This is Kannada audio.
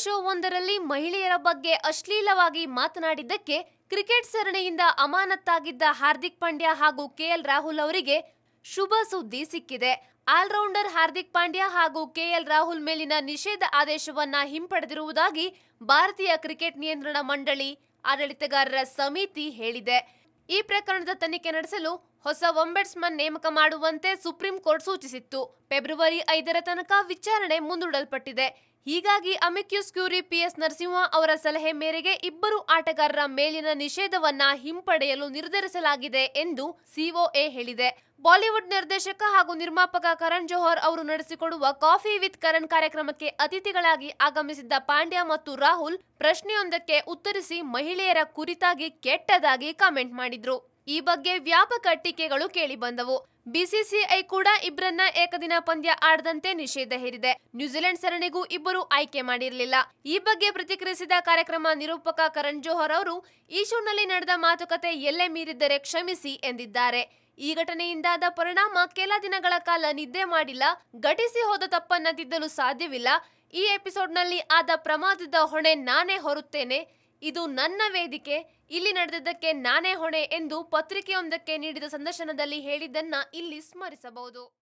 ಶೋ ಒಂದರಲ್ಲಿ ಮಹಿಳೆಯರ ಬಗ್ಗೆ ಅಶ್ಲೀಲವಾಗಿ ಮಾತನಾಡಿದ್ದಕ್ಕೆ ಕ್ರಿಕೆಟ್ ಸರಣಿಯಿಂದ ಅಮಾನತ್ತಾಗಿದ್ದ ಹಾರ್ದಿಕ್ ಪಾಂಡ್ಯ ಹಾಗೂ ಕೆಎಲ್ ರಾಹುಲ್ ಅವರಿಗೆ ಶುಭ ಸುದ್ದಿ ಸಿಕ್ಕಿದೆ. ಆಲ್ರೌಂಡರ್ ಹಾರ್ದಿಕ್ ಪಾಂಡ್ಯ ಹಾಗೂ ಕೆಎಲ್ ರಾಹುಲ್ ಮೇಲಿನ ನಿಷೇಧ ಆದೇಶವನ್ನ ಹಿಂಪಡೆದಿರುವುದಾಗಿ ಭಾರತೀಯ ಕ್ರಿಕೆಟ್ ನಿಯಂತ್ರಣ ಮಂಡಳಿ ಆಡಳಿತಗಾರರ ಸಮಿತಿ ಹೇಳಿದೆ. ಈ ಪ್ರಕರಣದ ತನಿಖೆ ನಡೆಸಲು ಹೊಸ ಒಂಬೆಟ್ಸ್ಮನ್ ನೇಮಕ ಮಾಡುವಂತೆ ಸುಪ್ರೀಂ ಕೋರ್ಟ್ ಸೂಚಿಸಿತ್ತು. ಫೆಬ್ರವರಿ ಐದರ ತನಕ ವಿಚಾರಣೆ ಮುಂದೂಡಲ್ಪಟ್ಟಿದೆ. ಹೀಗಾಗಿ ಅಮಿಕ್ಯೂಸ್ ಕ್ಯೂರಿ ಪಿಎಸ್ ನರಸಿಂಹ ಅವರ ಸಲಹೆ ಮೇರೆಗೆ ಇಬ್ಬರು ಆಟಗಾರರ ಮೇಲಿನ ನಿಷೇಧವನ್ನ ಹಿಂಪಡೆಯಲು ನಿರ್ಧರಿಸಲಾಗಿದೆ ಎಂದು ಸಿಒಎ ಹೇಳಿದೆ. ಬಾಲಿವುಡ್ ನಿರ್ದೇಶಕ ಹಾಗೂ ನಿರ್ಮಾಪಕ ಕರಣ್ ಜೋಹರ್ ಅವರು ನಡೆಸಿಕೊಡುವ ಕಾಫಿ ವಿತ್ ಕರಣ್ ಕಾರ್ಯಕ್ರಮಕ್ಕೆ ಅತಿಥಿಗಳಾಗಿ ಆಗಮಿಸಿದ್ದ ಪಾಂಡ್ಯ ಮತ್ತು ರಾಹುಲ್ ಪ್ರಶ್ನೆಯೊಂದಕ್ಕೆ ಉತ್ತರಿಸಿ ಮಹಿಳೆಯರ ಕುರಿತಾಗಿ ಕೆಟ್ಟದಾಗಿ ಕಾಮೆಂಟ್ ಮಾಡಿದ್ರು. ಈ ಬಗ್ಗೆ ವ್ಯಾಪಕ ಟೀಕೆಗಳು ಕೇಳಿಬಂದವು ಬಿಸಿಸಿಐ ಕೂಡ ಇಬ್ಬರನ್ನ ಏಕದಿನ ಪಂದ್ಯ ಆಡದಂತೆ ನಿಷೇಧ ಹೇರಿದೆ. ನ್ಯೂಜಿಲೆಂಡ್ ಸರಣಿಗೂ ಇಬ್ಬರು ಆಯ್ಕೆ ಮಾಡಿರಲಿಲ್ಲ. ಈ ಬಗ್ಗೆ ಪ್ರತಿಕ್ರಿಯಿಸಿದ ಕಾರ್ಯಕ್ರಮ ನಿರೂಪಕ ಕರಣ್ ಜೋಹರ್ ಅವರು ಈ ಶೋನಲ್ಲಿ ನಡೆದ ಮಾತುಕತೆ ಎಲ್ಲೇ ಮೀರಿದ್ದರೆ ಕ್ಷಮಿಸಿ ಎಂದಿದ್ದಾರೆ. ಈ ಘಟನೆಯಿಂದಾದ ಪರಿಣಾಮ ಕೆಲ ದಿನಗಳ ಕಾಲ ನಿದ್ದೆ ಮಾಡಿಲ್ಲ. ಘಟಿಸಿ ಹೋದ ತಪ್ಪನ್ನ ತಿದ್ದಲು ಸಾಧ್ಯವಿಲ್ಲ. ಈ ಎಪಿಸೋಡ್ನಲ್ಲಿ ಆದ ಪ್ರಮಾದದ ಹೊಣೆ ನಾನೇ ಹೊರುತ್ತೇನೆ. ಇದು ನನ್ನ ವೇದಿಕೆ ಇಲ್ಲಿ ನಡೆದಿದ್ದಕ್ಕೆ ನಾನೇ ಹೊಣೆ ಎಂದು ಪತ್ರಿಕೆಯೊಂದಕ್ಕೆ ನೀಡಿದ ಸಂದರ್ಶನದಲ್ಲಿ ಹೇಳಿದ್ದನ್ನ ಇಲ್ಲಿ ಸ್ಮರಿಸಬಹುದು.